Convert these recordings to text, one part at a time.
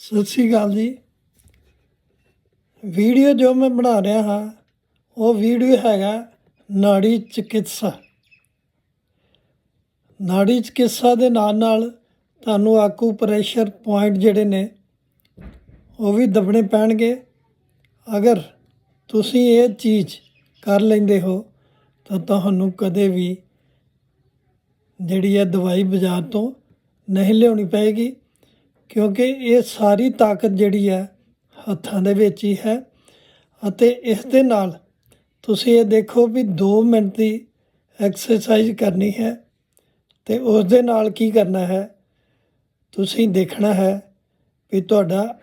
ਸਤਿ ਸ੍ਰੀ ਅਕਾਲ ਜੀ। ਵੀਡੀਓ ਜੋ ਮੈਂ ਬਣਾ ਰਿਹਾ ਹਾਂ, ਉਹ ਵੀਡੀਓ ਹੈਗਾ ਨਾੜੀ ਚਿਕਿਤਸਾ। ਨਾੜੀ ਚਿਕਿਤਸਾ ਦੇ ਨਾਲ ਨਾਲ ਤੁਹਾਨੂੰ ਆਕੂ ਪ੍ਰੈਸ਼ਰ ਪੁਆਇੰਟ ਜਿਹੜੇ ਨੇ, ਉਹ ਵੀ ਦੱਬਣੇ ਪੈਣਗੇ। ਅਗਰ ਤੁਸੀਂ ਇਹ ਚੀਜ਼ ਕਰ ਲੈਂਦੇ ਹੋ, ਤਾਂ ਤੁਹਾਨੂੰ ਕਦੇ ਵੀ ਜਿਹੜੀ ਹੈ ਦਵਾਈ ਬਾਜ਼ਾਰ ਤੋਂ ਨਹੀਂ ਲਿਆਉਣੀ ਪਏਗੀ। ਕਿਉਂਕਿ ਇਹ ਸਾਰੀ ਤਾਕਤ ਜਿਹੜੀ ਹੈ ਹੱਥਾਂ ਦੇ ਵਿੱਚ ਹੀ ਹੈ ਅਤੇ ਇਸ ਦੇ ਨਾਲ ਤੁਸੀਂ ਇਹ ਦੇਖੋ ਵੀ 2 ਮਿੰਟ ਦੀ ਐਕਸਰਸਾਈਜ਼ ਕਰਨੀ ਹੈ ਤੇ ਉਸ ਦੇ ਨਾਲ ਕੀ ਕਰਨਾ ਹੈ? ਤੁਸੀਂ ਦੇਖਣਾ ਹੈ ਵੀ ਤੁਹਾਡਾ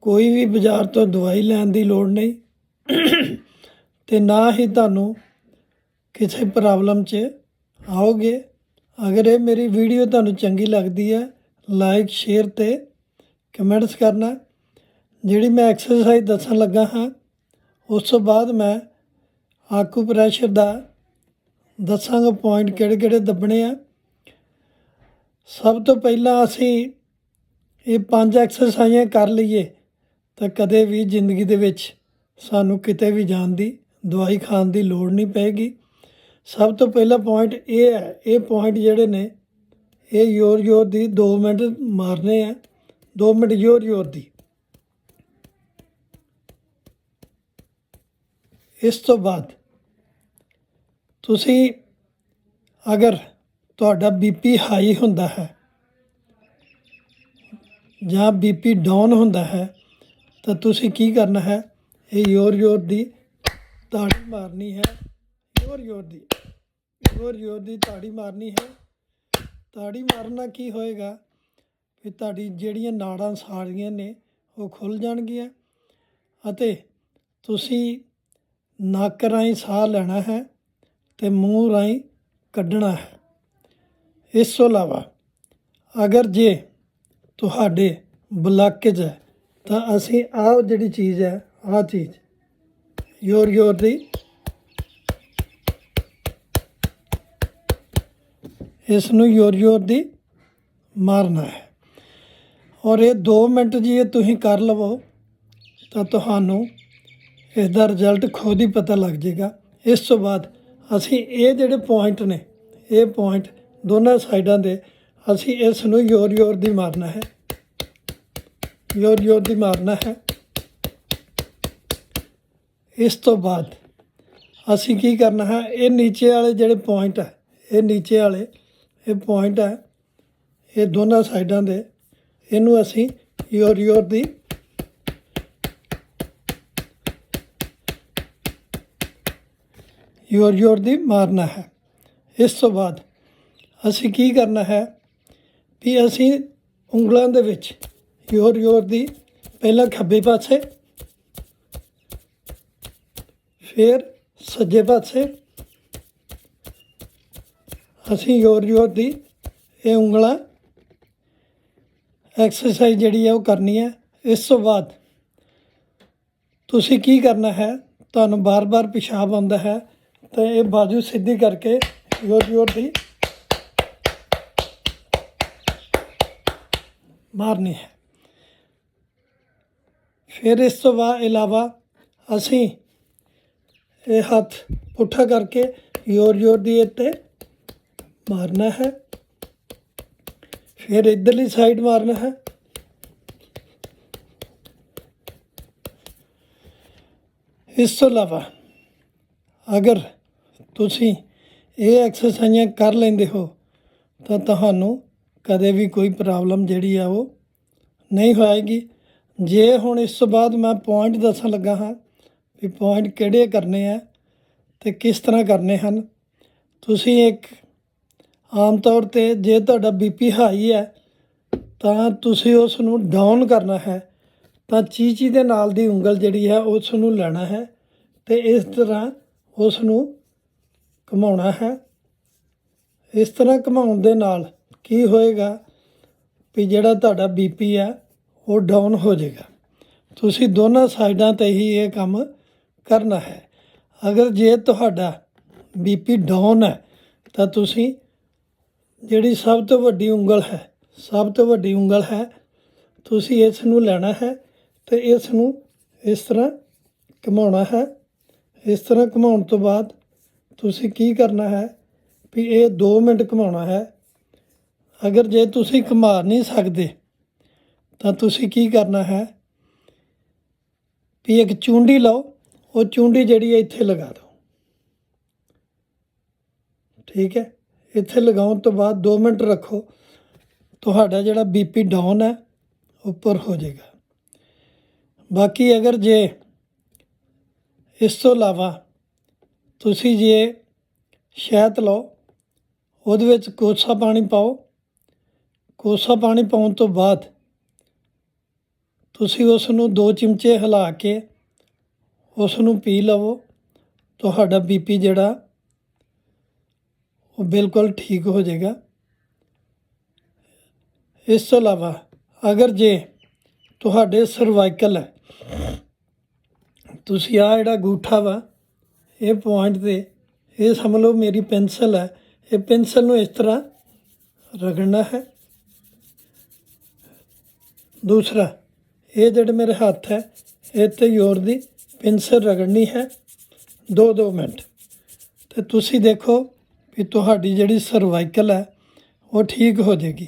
ਕੋਈ ਵੀ ਬਾਜ਼ਾਰ ਤੋਂ ਦਵਾਈ ਲੈਣ ਦੀ ਲੋੜ ਨਹੀਂ ਤੇ ਨਾ ਹੀ ਤੁਹਾਨੂੰ ਕਿਸੇ ਪ੍ਰੋਬਲਮ 'ਚ ਆਓਗੇ। ਅਗਰ ਇਹ ਮੇਰੀ ਵੀਡੀਓ ਤੁਹਾਨੂੰ ਚੰਗੀ ਲੱਗਦੀ ਹੈ ਲਾਈਕ ਸ਼ੇਅਰ ਤੇ ਕਮੈਂਟਸ ਕਰਨਾ। ਜਿਹੜੀ ਮੈਂ ਐਕਸਰਸਾਈਜ਼ ਦੱਸਣ ਲੱਗਾ ਹਾਂ, ਉਸ ਤੋਂ ਬਾਅਦ ਮੈਂ ਆਕੂ ਪ੍ਰੈਸ਼ਰ ਦਾ ਦੱਸਾਂਗਾ ਪੁਆਇੰਟ ਕਿਹੜੇ ਕਿਹੜੇ ਦੱਬਣੇ ਆ। ਸਭ ਤੋਂ ਪਹਿਲਾਂ ਅਸੀਂ ਇਹ ਪੰਜ ਐਕਸਰਸਾਈਜ਼ਾਂ ਕਰ ਲਈਏ ਤਾਂ ਕਦੇ ਵੀ ਜ਼ਿੰਦਗੀ ਦੇ ਵਿੱਚ ਸਾਨੂੰ ਕਿਤੇ ਵੀ ਜਾਣ ਦੀ, ਦਵਾਈ ਖਾਣ ਦੀ ਲੋੜ ਨਹੀਂ ਪਏਗੀ। ਸਭ ਤੋਂ ਪਹਿਲਾ ਪੁਆਇੰਟ ਇਹ ਹੈ, ਇਹ ਪੁਆਇੰਟ ਜਿਹੜੇ ਨੇ ਇਹ ਯੋਰ ਯੋਰ ਦੀ 2 ਮਿੰਟ ਮਾਰਨੇ ਆ। 2 ਮਿੰਟ ਯੋਰ ਯੋਰ ਦੀ। ਇਸ ਤੋਂ ਬਾਅਦ ਤੁਸੀਂ ਅਗਰ ਤੁਹਾਡਾ ਬੀਪੀ ਹਾਈ ਹੁੰਦਾ ਹੈ ਜਾਂ ਬੀਪੀ ਡਾਊਨ ਹੁੰਦਾ ਹੈ, ਤਾਂ ਤੁਸੀਂ ਕੀ ਕਰਨਾ ਹੈ? ਇਹ ਯੋਰ ਯੋਰ ਦੀ ਤਾੜੀ ਮਾਰਨੀ ਹੈ। ਯੋਰ ਯੋਰ ਦੀ ਯੋਰ ਯੋਰ ਦੀ ਤਾੜੀ ਮਾਰਨੀ ਹੈ। ਤਾੜੀ ਮਾਰਨਾ ਕੀ ਹੋਏਗਾ? ਵੀ ਤੁਹਾਡੀ ਜਿਹੜੀਆਂ ਨਾੜਾਂ ਸਾਰੀਆਂ ਨੇ, ਉਹ ਖੁੱਲ ਜਾਣਗੀਆਂ ਅਤੇ ਤੁਸੀਂ ਨੱਕ ਰਾਹੀਂ ਸਾਹ ਲੈਣਾ ਹੈ ਤੇ ਮੂੰਹ ਰਾਹੀਂ ਕੱਢਣਾ ਹੈ। ਇਸ ਤੋਂ ਇਲਾਵਾ ਅਗਰ ਜੇ ਤੁਹਾਡੇ ਬਲਾਕੇਜ ਹੈ, ਤਾਂ ਅਸੀਂ ਆਹ ਜਿਹੜੀ ਚੀਜ਼ ਹੈ, ਆਹ ਚੀਜ਼ ਯੋਰ ਯੋਰ ਦੀ ਇਸ ਨੂੰ ਯੋਰ ਯੋਰ ਦੀ ਮਾਰਨਾ ਹੈ। ਔਰ ਇਹ 2 ਮਿੰਟ ਜੀ ਇਹ ਤੁਸੀਂ ਕਰ ਲਵੋ, ਤਾਂ ਤੁਹਾਨੂੰ ਇਸ ਦਾ ਰਿਜ਼ਲਟ ਖੁਦ ਹੀ ਪਤਾ ਲੱਗ ਜਾਏਗਾ। ਇਸ ਤੋਂ ਬਾਅਦ ਅਸੀਂ ਇਹ ਜਿਹੜੇ ਪੁਆਇੰਟ ਨੇ, ਇਹ ਪੁਆਇੰਟ ਦੋਨਾਂ ਸਾਈਡਾਂ ਦੇ ਅਸੀਂ ਇਸ ਨੂੰ ਯੋਰ ਯੋਰ ਦੀ ਮਾਰਨਾ ਹੈ। ਯੋਰ ਯੋਰ ਦੀ ਮਾਰਨਾ ਹੈ। ਇਸ ਤੋਂ ਬਾਅਦ ਅਸੀਂ ਕੀ ਕਰਨਾ ਹੈ, ਇਹ ਨੀਚੇ ਵਾਲੇ ਜਿਹੜੇ ਪੁਆਇੰਟ ਹੈ, ਇਹ ਨੀਚੇ ਵਾਲੇ ਇਹ ਪੁਆਇੰਟ ਹੈ। ਇਹ ਦੋਨਾਂ ਸਾਈਡਾਂ ਦੇ। ਇਹਨੂੰ ਅਸੀਂ ਯੋਰ ਯੋਰ ਦੀ ਯੋਰ ਯੋਰ ਦੀ ਮਾਰਨਾ ਹੈ। ਇਸ ਤੋਂ ਬਾਅਦ ਅਸੀਂ ਕੀ ਕਰਨਾ ਹੈ ਵੀ ਅਸੀਂ ਉਂਗਲਾਂ ਦੇ ਵਿੱਚ ਯੋਰ ਯੋਰ ਦੀ ਪਹਿਲਾਂ ਖੱਬੇ ਪਾਸੇ, ਫਿਰ ਸੱਜੇ ਪਾਸੇ ਅਸੀਂ ਜ਼ੋਰ ਜ਼ੋਰ ਦੀ ਇਹ ਉਂਗਲਾਂ ਐਕਸਰਸਾਈਜ਼ ਜਿਹੜੀ ਹੈ ਉਹ ਕਰਨੀ ਹੈ ਇਸ ਤੋਂ ਬਾਅਦ ਤੁਸੀਂ ਕੀ ਕਰਨਾ ਹੈ, ਤੁਹਾਨੂੰ ਬਾਰ-ਬਾਰ ਪਿਸ਼ਾਬ ਆਉਂਦਾ ਹੈ, ਤਾਂ ਇਹ ਬਾਜੂ ਸਿੱਧੀ ਕਰਕੇ ਜ਼ੋਰ ਜੋਰ ਦੀ ਮਾਰਨੀ ਹੈ। ਫਿਰ ਇਸ ਤੋਂ ਬਾਅਦ ਇਲਾਵਾ ਅਸੀਂ ਇਹ ਹੱਥ ਪੁੱਠਾ ਕਰਕੇ ਜ਼ੋਰ ਜ਼ੋਰ ਦੀ ਇੱਥੇ ਮਾਰਨਾ ਹੈ। ਫਿਰ ਇਧਰਲੀ ਸਾਈਡ ਮਾਰਨਾ ਹੈ। ਇਸ ਤੋਂ ਇਲਾਵਾ ਅਗਰ ਤੁਸੀਂ ਇਹ ਐਕਸਰਸਾਈਜ਼ਾਂ ਕਰ ਲੈਂਦੇ ਹੋ, ਤਾਂ ਤੁਹਾਨੂੰ ਕਦੇ ਵੀ ਕੋਈ ਪ੍ਰੋਬਲਮ ਜਿਹੜੀ ਆ ਉਹ ਨਹੀਂ ਹੋਏਗੀ। ਜੇ ਹੁਣ ਇਸ ਤੋਂ ਬਾਅਦ ਮੈਂ ਪੁਆਇੰਟ ਦੱਸਣ ਲੱਗਾ ਹਾਂ ਵੀ ਪੁਆਇੰਟ ਕਿਹੜੇ ਕਰਨੇ ਆ ਤੇ ਕਿਸ ਤਰ੍ਹਾਂ ਕਰਨੇ ਹਨ, ਤੁਸੀਂ ਇੱਕ ਆਮ ਤੌਰ ਤੇ ਜੇ ਤੁਹਾਡਾ ਬੀਪੀ ਹਾਈ ਹੈ, ਤਾਂ ਤੁਸੀਂ ਉਸ ਨੂੰ ਡਾਊਨ ਕਰਨਾ ਹੈ, ਤਾਂ ਚੀਚੀ ਦੇ ਨਾਲ ਦੀ ਉਂਗਲ ਜਿਹੜੀ ਹੈ ਉਸ ਨੂੰ ਲੈਣਾ ਹੈ ਤੇ ਇਸ ਤਰ੍ਹਾਂ ਉਸ ਨੂੰ ਘੁਮਾਉਣਾ ਹੈ। ਇਸ ਤਰ੍ਹਾਂ ਘੁਮਾਉਣ ਦੇ ਨਾਲ ਕੀ ਹੋਏਗਾ ਵੀ ਜਿਹੜਾ ਤੁਹਾਡਾ ਬੀਪੀ ਹੈ, ਉਹ ਡਾਊਨ ਹੋ ਜਾਏਗਾ। ਤੁਸੀਂ ਦੋਨਾਂ ਸਾਈਡਾਂ ਤੇ ਹੀ ਇਹ ਕੰਮ ਕਰਨਾ ਹੈ। ਅਗਰ ਜੇ ਤੁਹਾਡਾ ਬੀਪੀ ਡਾਊਨ ਹੈ, ਤਾਂ ਤੁਸੀਂ ਜਿਹੜੀ ਸਭ ਤੋਂ ਵੱਡੀ ਉਂਗਲ ਹੈ, ਸਭ ਤੋਂ ਵੱਡੀ ਉਂਗਲ ਹੈ, ਤੁਸੀਂ ਇਸ ਨੂੰ ਲੈਣਾ ਹੈ ਤੇ ਇਸ ਨੂੰ ਇਸ ਤਰ੍ਹਾਂ ਘੁਮਾਉਣਾ ਹੈ। ਇਸ ਤਰ੍ਹਾਂ ਘੁਮਾਉਣ ਤੋਂ ਬਾਅਦ ਤੁਸੀਂ ਕੀ ਕਰਨਾ ਹੈ ਵੀ ਇਹ 2 ਮਿੰਟ ਘੁਮਾਉਣਾ ਹੈ। ਅਗਰ ਜੇ ਤੁਸੀਂ ਘੁਮਾ ਨਹੀਂ ਸਕਦੇ, ਤਾਂ ਤੁਸੀਂ ਕੀ ਕਰਨਾ ਹੈ ਵੀ ਇੱਕ ਚੁੰਡੀ ਲਓ, ਉਹ ਚੁੰਡੀ ਜਿਹੜੀ ਹੈ ਇੱਥੇ ਲਗਾ ਦਿਓ। ਠੀਕ ਹੈ? ਇੱਥੇ ਲਗਾਉਣ ਤੋਂ ਬਾਅਦ 2 ਮਿੰਟ ਰੱਖੋ। ਤੁਹਾਡਾ ਜਿਹੜਾ ਬੀਪੀ ਡਾਊਨ ਹੈ ਉੱਪਰ ਹੋ ਜਾਏਗਾ। ਬਾਕੀ ਅਗਰ ਜੇ ਇਸ ਤੋਂ ਇਲਾਵਾ ਤੁਸੀਂ ਜੇ ਸ਼ਹਿਦ ਲਓ, ਉਹਦੇ ਵਿੱਚ ਕੋਸਾ ਪਾਣੀ ਪਾਓ। ਕੋਸਾ ਪਾਣੀ ਪਾਉਣ ਤੋਂ ਬਾਅਦ ਤੁਸੀਂ ਉਸ ਨੂੰ 2 ਚਮਚੇ ਹਿਲਾ ਕੇ ਉਸ ਨੂੰ ਪੀ ਲਵੋ। ਤੁਹਾਡਾ ਬੀਪੀ ਜਿਹੜਾ ਉਹ ਬਿਲਕੁਲ ਠੀਕ ਹੋ ਜਾਏਗਾ। ਇਸ ਤੋਂ ਇਲਾਵਾ ਅਗਰ ਜੇ ਤੁਹਾਡੇ ਸਰਵਾਈਕਲ ਹੈ, ਤੁਸੀਂ ਆ ਜਿਹੜਾ ਗੂਠਾ ਵਾ, ਇਹ ਪੁਆਇੰਟ ਤੇ, ਇਹ ਸਮਝ ਲਓ ਮੇਰੀ ਪੈਨਸਲ ਹੈ, ਇਹ ਪੈਨਸਲ ਨੂੰ ਇਸ ਤਰ੍ਹਾਂ ਰਗੜਨਾ ਹੈ। ਦੂਸਰਾ, ਇਹ ਜਿਹੜੇ ਮੇਰੇ ਹੱਥ ਹੈ, ਇਹ ਤੇ ਯੋਰ ਦੀ ਪੈਨਸਲ ਰਗੜਨੀ ਹੈ। 2-2 ਮਿੰਟ। ਤੇ ਤੁਸੀਂ ਦੇਖੋ ਵੀ ਤੁਹਾਡੀ ਜਿਹੜੀ ਸਰਵਾਈਕਲ ਹੈ, ਉਹ ਠੀਕ ਹੋ ਜਾਏਗੀ।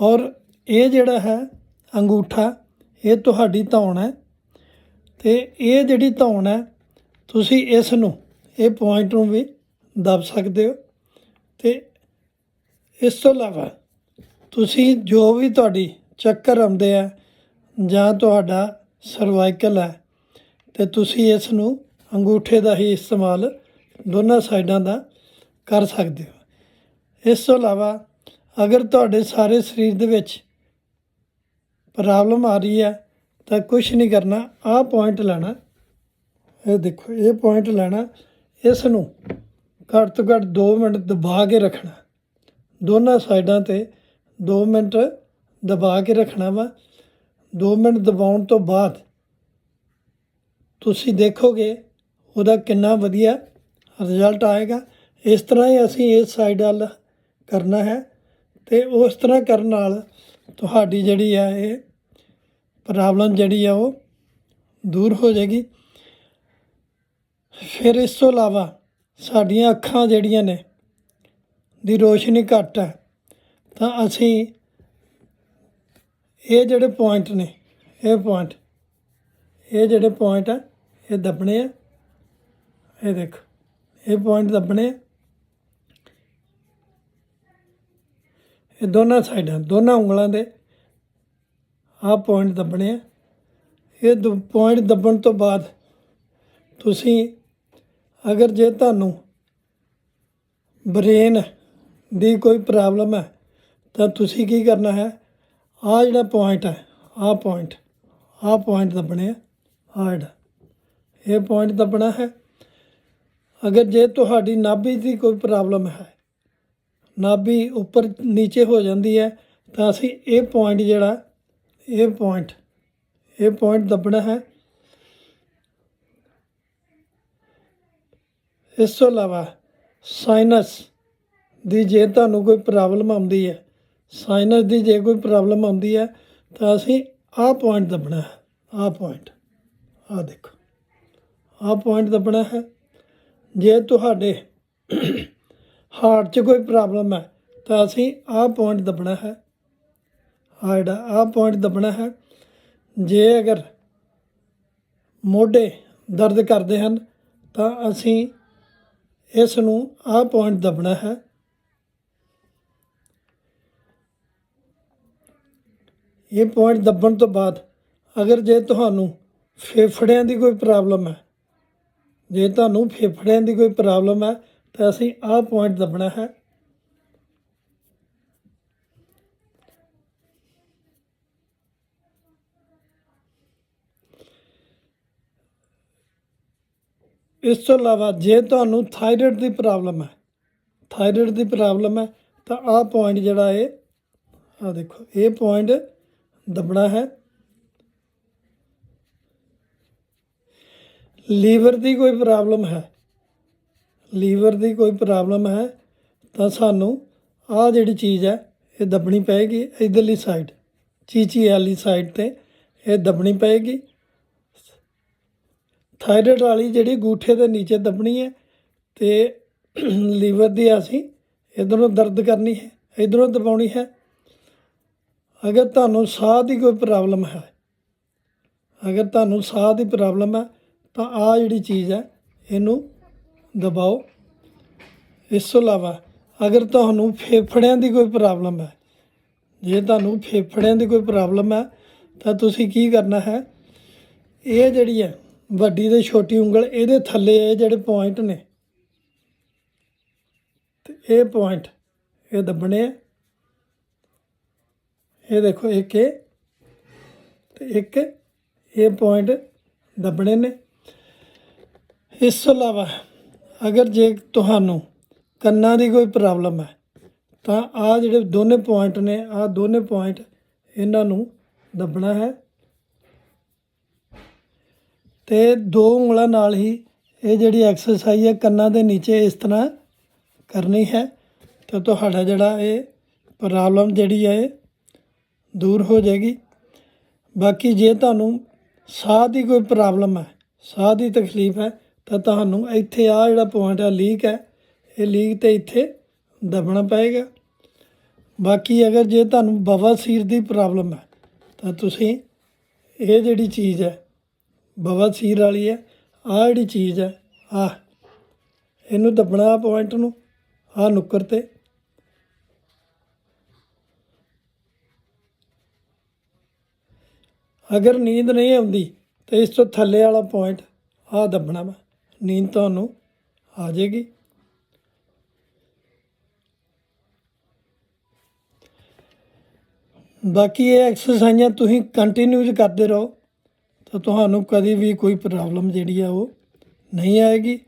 ਔਰ ਇਹ ਜਿਹੜਾ ਹੈ ਅੰਗੂਠਾ, ਇਹ ਤੁਹਾਡੀ ਧੌਣ ਹੈ। ਤੇ ਇਹ ਜਿਹੜੀ ਧੌਣ ਹੈ, ਤੁਸੀਂ ਇਸ ਨੂੰ ਇਹ ਪੁਆਇੰਟ ਨੂੰ ਵੀ ਦਬ ਸਕਦੇ ਹੋ। ਤੇ ਇਸ ਤੋਂ ਇਲਾਵਾ ਤੁਸੀਂ ਜੋ ਵੀ ਤੁਹਾਡੀ ਚੱਕਰ ਆਉਂਦੇ ਆ, ਜਾਂ ਤੁਹਾਡਾ ਸਰਵਾਈਕਲ ਹੈ, ਤੇ ਤੁਸੀਂ ਇਸ ਨੂੰ ਅੰਗੂਠੇ ਦਾ ਹੀ ਇਸਤੇਮਾਲ ਦੋਨਾਂ ਸਾਈਡਾਂ ਦਾ ਕਰ ਸਕਦੇ ਹੋ। ਇਸ ਤੋਂ ਇਲਾਵਾ ਅਗਰ ਤੁਹਾਡੇ ਸਾਰੇ ਸਰੀਰ ਦੇ ਵਿੱਚ ਪ੍ਰੋਬਲਮ ਆ ਰਹੀ ਹੈ, ਤਾਂ ਕੁਝ ਨਹੀਂ ਕਰਨਾ, ਆਹ ਪੁਆਇੰਟ ਲੈਣਾ। ਇਹ ਦੇਖੋ, ਇਹ ਪੁਆਇੰਟ ਲੈਣਾ ਇਸ ਨੂੰ ਘੱਟ ਤੋਂ ਘੱਟ 2 ਮਿੰਟ ਦਬਾ ਕੇ ਰੱਖਣਾ। ਦੋਨਾਂ ਸਾਈਡਾਂ ਤੇ 2 ਮਿੰਟ ਦਬਾ ਕੇ ਰੱਖਣਾ ਵਾ। 2 ਮਿੰਟ ਦਬਾਉਣ ਤੋਂ ਬਾਅਦ ਤੁਸੀਂ ਦੇਖੋਗੇ ਉਹਦਾ ਕਿੰਨਾ ਵਧੀਆ ਰਿਜ਼ਲਟ ਆਏਗਾ। ਇਸ ਤਰ੍ਹਾਂ ਹੀ ਅਸੀਂ ਇਸ ਸਾਈਡ ਵੱਲ ਕਰਨਾ ਹੈ ਤੇ ਉਸ ਤਰ੍ਹਾਂ ਕਰਨ ਨਾਲ ਤੁਹਾਡੀ ਜਿਹੜੀ ਆ ਇਹ ਪ੍ਰੋਬਲਮ ਜਿਹੜੀ ਆ ਉਹ ਦੂਰ ਹੋ ਜਾਏਗੀ। ਫਿਰ ਇਸ ਤੋਂ ਇਲਾਵਾ ਸਾਡੀਆਂ ਅੱਖਾਂ ਜਿਹੜੀਆਂ ਨੇ ਦੀ ਰੋਸ਼ਨੀ ਘੱਟ ਹੈ, ਤਾਂ ਅਸੀਂ ਇਹ ਜਿਹੜੇ ਪੁਆਇੰਟ ਨੇ, ਇਹ ਪੁਆਇੰਟ ਇਹ ਜਿਹੜੇ ਪੁਆਇੰਟ ਆ, ਇਹ ਦੱਬਣੇ ਆ। ਇਹ ਦੇਖੋ, ਇਹ ਪੁਆਇੰਟ ਦੱਬਣੇ ਆ। ਇਹ ਦੋਨਾਂ ਸਾਈਡਾਂ, ਦੋਨਾਂ ਉਂਗਲਾਂ ਦੇ ਆਹ ਪੁਆਇੰਟ ਦੱਬਣੇ ਆ। ਇਹ ਦੋ ਪੁਆਇੰਟ ਦੱਬਣ ਤੋਂ ਬਾਅਦ ਤੁਸੀਂ ਅਗਰ ਜੇ ਤੁਹਾਨੂੰ ਬ੍ਰੇਨ ਦੀ ਕੋਈ ਪ੍ਰੋਬਲਮ ਹੈ, ਤਾਂ ਤੁਸੀਂ ਕੀ ਕਰਨਾ ਹੈ? ਆਹ ਜਿਹੜਾ ਪੁਆਇੰਟ ਹੈ, ਆਹ ਪੁਆਇੰਟ ਆਹ ਪੁਆਇੰਟ ਦੱਬਣੇ ਆ, ਆਹ ਜਿਹੜਾ। ਇਹ ਪੁਆਇੰਟ ਦੱਬਣਾ ਹੈ। ਅਗਰ ਜੇ ਤੁਹਾਡੀ ਨਾਭੀ ਦੀ ਕੋਈ ਪ੍ਰੋਬਲਮ ਹੈ ਨਾਭੀ ਉੱਪਰ ਨੀਚੇ ਹੋ ਜਾਂਦੀ ਹੈ, ਤਾਂ ਅਸੀਂ ਇਹ ਪੁਆਇੰਟ ਜਿਹੜਾ, ਇਹ ਪੁਆਇੰਟ ਇਹ ਪੁਆਇੰਟ ਦੱਬਣਾ ਹੈ। ਇਸ ਤੋਂ ਇਲਾਵਾ ਸਾਈਨਸ ਦੀ ਜੇ ਤੁਹਾਨੂੰ ਕੋਈ ਪ੍ਰੋਬਲਮ ਆਉਂਦੀ ਹੈ ਸਾਈਨਸ ਦੀ ਜੇ ਕੋਈ ਪ੍ਰੋਬਲਮ ਆਉਂਦੀ ਹੈ, ਤਾਂ ਅਸੀਂ ਆਹ ਪੁਆਇੰਟ ਦੱਬਣਾ ਹੈ, ਆਹ ਪੁਆਇੰਟ ਆਹ ਦੇਖੋ, ਆਹ ਪੁਆਇੰਟ ਦੱਬਣਾ ਹੈ। ਜੇ ਤੁਹਾਡੇ ਹਾਰਟ 'ਚ ਕੋਈ ਪ੍ਰੋਬਲਮ ਹੈ, ਤਾਂ ਅਸੀਂ ਆਹ ਪੁਆਇੰਟ ਦੱਬਣਾ ਹੈ। ਆਹ ਜਿਹੜਾ ਆਹ ਪੁਆਇੰਟ ਦੱਬਣਾ ਹੈ, ਜੇ ਅਗਰ ਮੋਢੇ ਦਰਦ ਕਰਦੇ ਹਨ, ਤਾਂ ਅਸੀਂ ਇਸ ਨੂੰ ਆਹ ਪੁਆਇੰਟ ਦੱਬਣਾ ਹੈ। ਇਹ ਪੁਆਇੰਟ ਦੱਬਣ ਤੋਂ ਬਾਅਦ ਅਗਰ ਜੇ ਤੁਹਾਨੂੰ ਫੇਫੜਿਆਂ ਦੀ ਕੋਈ ਪ੍ਰੋਬਲਮ ਹੈ, ਜੇ ਤੁਹਾਨੂੰ ਫੇਫੜਿਆਂ ਦੀ ਕੋਈ ਪ੍ਰੋਬਲਮ ਹੈ ਤਾਂ ਅਸੀਂ ਆਹ ਪੁਆਇੰਟ ਦੱਬਣਾ ਹੈ। ਇਸ ਤੋਂ ਇਲਾਵਾ ਜੇ ਤੁਹਾਨੂੰ ਥਾਇਰਾਇਡ ਦੀ ਪ੍ਰੋਬਲਮ ਹੈ ਥਾਇਰਾਇਡ ਦੀ ਪ੍ਰੋਬਲਮ ਹੈ, ਤਾਂ ਆਹ ਪੁਆਇੰਟ ਜਿਹੜਾ ਇਹ, ਆਹ ਦੇਖੋ, ਇਹ ਪੁਆਇੰਟ ਦੱਬਣਾ ਹੈ। ਲੀਵਰ ਦੀ ਕੋਈ ਪ੍ਰੋਬਲਮ ਹੈ। ਲੀਵਰ ਦੀ ਕੋਈ ਪ੍ਰੋਬਲਮ ਹੈ, ਤਾਂ ਸਾਨੂੰ ਆਹ ਜਿਹੜੀ ਚੀਜ਼ ਹੈ, ਇਹ ਦੱਬਣੀ ਪਏਗੀ ਇਧਰਲੀ ਸਾਈਡ ਚੀਚੀ ਵਾਲੀ ਸਾਈਡ ਤੇ ਇਹ ਦੱਬਣੀ ਪਏਗੀ। ਥਾਇਰਾਇਡ ਵਾਲੀ ਜਿਹੜੀ ਗੂਠੇ ਦੇ ਨੀਚੇ ਦੱਬਣੀ ਹੈ ਤੇ ਲੀਵਰ ਦੀ ਅਸੀਂ ਇਧਰੋਂ ਦਰਦ ਕਰਨੀ ਹੈ, ਇਧਰੋਂ ਦਬਾਉਣੀ ਹੈ। ਅਗਰ ਤੁਹਾਨੂੰ ਸਾਹ ਦੀ ਕੋਈ ਪ੍ਰੋਬਲਮ ਹੈ, ਅਗਰ ਤੁਹਾਨੂੰ ਸਾਹ ਦੀ ਪ੍ਰੋਬਲਮ ਹੈ, ਤਾਂ ਆ ਜਿਹੜੀ ਚੀਜ਼ ਹੈ, ਇਹਨੂੰ ਦਬਾਓ। ਇਸ ਤੋਂ ਇਲਾਵਾ, ਅਗਰ ਤੁਹਾਨੂੰ ਫੇਫੜਿਆਂ ਦੀ ਕੋਈ ਪ੍ਰੋਬਲਮ ਹੈ, ਜੇ ਤੁਹਾਨੂੰ ਫੇਫੜਿਆਂ ਦੀ ਕੋਈ ਪ੍ਰੋਬਲਮ ਹੈ, ਤਾਂ ਤੁਸੀਂ ਕੀ ਕਰਨਾ ਹੈ? ਇਹ ਜਿਹੜੀ ਹੈ, ਵੱਡੀ ਤੇ ਛੋਟੀ ਉਂਗਲ, ਇਹਦੇ ਥੱਲੇ ਇਹ ਜਿਹੜੇ ਪੁਆਇੰਟ ਨੇ, ਤੇ ਇਹ ਪੁਆਇੰਟ ਇਹ ਦੱਬਣੇ ਆ। ਇਹ ਦੇਖੋ, ਇੱਕ ਇਹ, ਤੇ ਇੱਕ ਇਹ ਪੁਆਇੰਟ ਦੱਬਣੇ ਨੇ। ਇਸ ਤੋਂ ਇਲਾਵਾ ਅਗਰ ਜੇ ਤੁਹਾਨੂੰ ਕੰਨਾਂ ਦੀ ਕੋਈ ਪ੍ਰੋਬਲਮ ਹੈ, ਤਾਂ ਆ ਜਿਹੜੇ ਦੋਨੇ ਪੁਆਇੰਟ ਨੇ, ਆ ਦੋਨੇ ਪੁਆਇੰਟ ਇਹਨਾਂ ਨੂੰ ਦੱਬਣਾ ਹੈ ਤੇ ਦੋ ਉਂਗਲਾਂ ਨਾਲ ਹੀ ਇਹ ਜਿਹੜੀ ਐਕਸਰਸਾਈਜ਼ ਹੈ ਕੰਨਾਂ ਦੇ ਨੀਚੇ ਇਸ ਤਰ੍ਹਾਂ ਕਰਨੀ ਹੈ ਤਾਂ ਤੁਹਾਡਾ ਜਿਹੜਾ ਇਹ ਪ੍ਰੋਬਲਮ ਜਿਹੜੀ ਹੈ ਇਹ ਦੂਰ ਹੋ ਜਾਏਗੀ। ਬਾਕੀ ਜੇ ਤੁਹਾਨੂੰ ਸਾਹ ਦੀ ਕੋਈ ਪ੍ਰੋਬਲਮ ਹੈ, ਸਾਹ ਦੀ ਤਕਲੀਫ ਹੈ ਤਾਂ ਤੁਹਾਨੂੰ ਇੱਥੇ ਆ ਜਿਹੜਾ ਪੁਆਇੰਟ ਹੈ ਲੀਕ ਹੈ, ਇਹ ਲੀਕ ਤੇ ਇੱਥੇ ਦਬਣਾ ਪਏਗਾ। ਬਾਕੀ ਅਗਰ ਜੇ ਤੁਹਾਨੂੰ ਬਵਾਸੀਰ ਦੀ ਪ੍ਰੋਬਲਮ ਹੈ, ਤਾਂ ਤੁਸੀਂ ਇਹ ਜਿਹੜੀ ਚੀਜ਼ ਹੈ ਬਵਾਸੀਰ ਵਾਲੀ ਹੈ ਆ ਜਿਹੜੀ ਚੀਜ਼ ਹੈ ਆ ਇਹਨੂੰ ਦੱਬਣਾ ਪੁਆਇੰਟ ਨੂੰ ਆ ਨੁੱਕਰ ਤੇ। ਅਗਰ ਨੀਂਦ ਨਹੀਂ ਆਉਂਦੀ, ਤਾਂ ਇਸ ਤੋਂ ਥੱਲੇ ਵਾਲਾ ਪੁਆਇੰਟ ਆ ਦੱਬਣਾ ਵਾ। ਨੀਂਦ ਤੁਹਾਨੂੰ ਆ ਜਾਏਗੀ। ਬਾਕੀ ਇਹ ਐਕਸਰਸਾਈਜ਼ਾਂ ਤੁਸੀਂ ਕੰਟੀਨਿਊਸ ਕਰਦੇ ਰਹੋ, ਤਾਂ ਤੁਹਾਨੂੰ ਕਦੀ ਵੀ ਕੋਈ ਪ੍ਰੋਬਲਮ ਜਿਹੜੀ ਆ ਉਹ ਨਹੀਂ ਆਏਗੀ।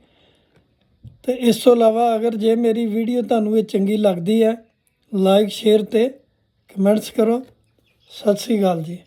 ਤੇ ਇਸ ਤੋਂ ਇਲਾਵਾ ਅਗਰ ਜੇ ਮੇਰੀ ਵੀਡੀਓ ਤੁਹਾਨੂੰ ਇਹ ਚੰਗੀ ਲੱਗਦੀ ਹੈ ਲਾਈਕ ਸ਼ੇਅਰ ਤੇ ਕਮੈਂਟਸ ਕਰੋ। ਸਤਿ ਸ੍ਰੀ ਅਕਾਲ ਜੀ।